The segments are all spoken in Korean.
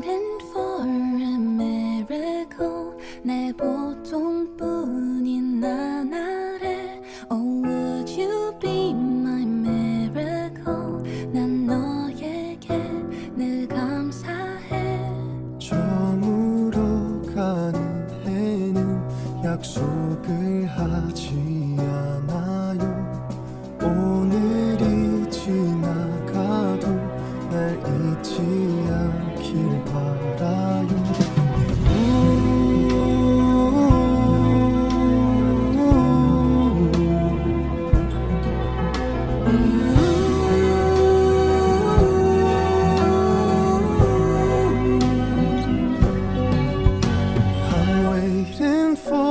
waiting for a miracle 내 보통뿐인 나날에 Oh would you be my miracle 난 너에게 늘 감사해 저물어 가는 해는 약속을 하지 않아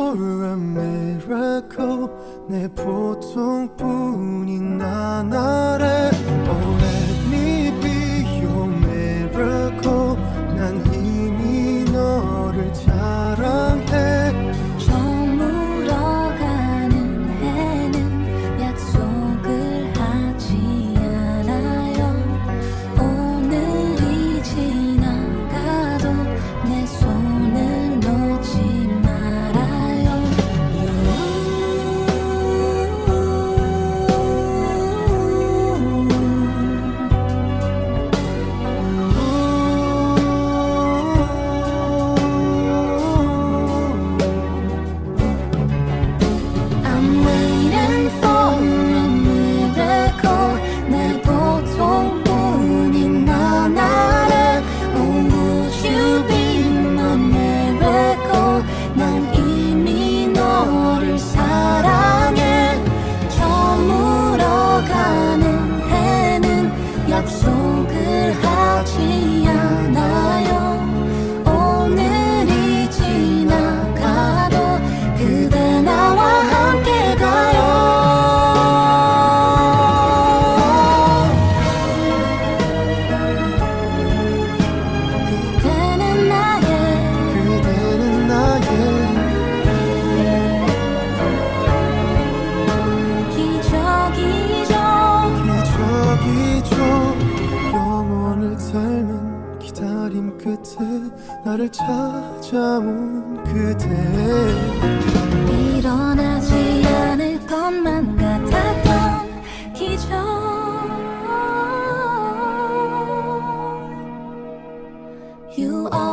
for a miracle 내 보통뿐인 나날에 Oh let 약속을 하지 않아 나를 찾아온 그대. 일어나지 않을 것만 같았던 기적. You are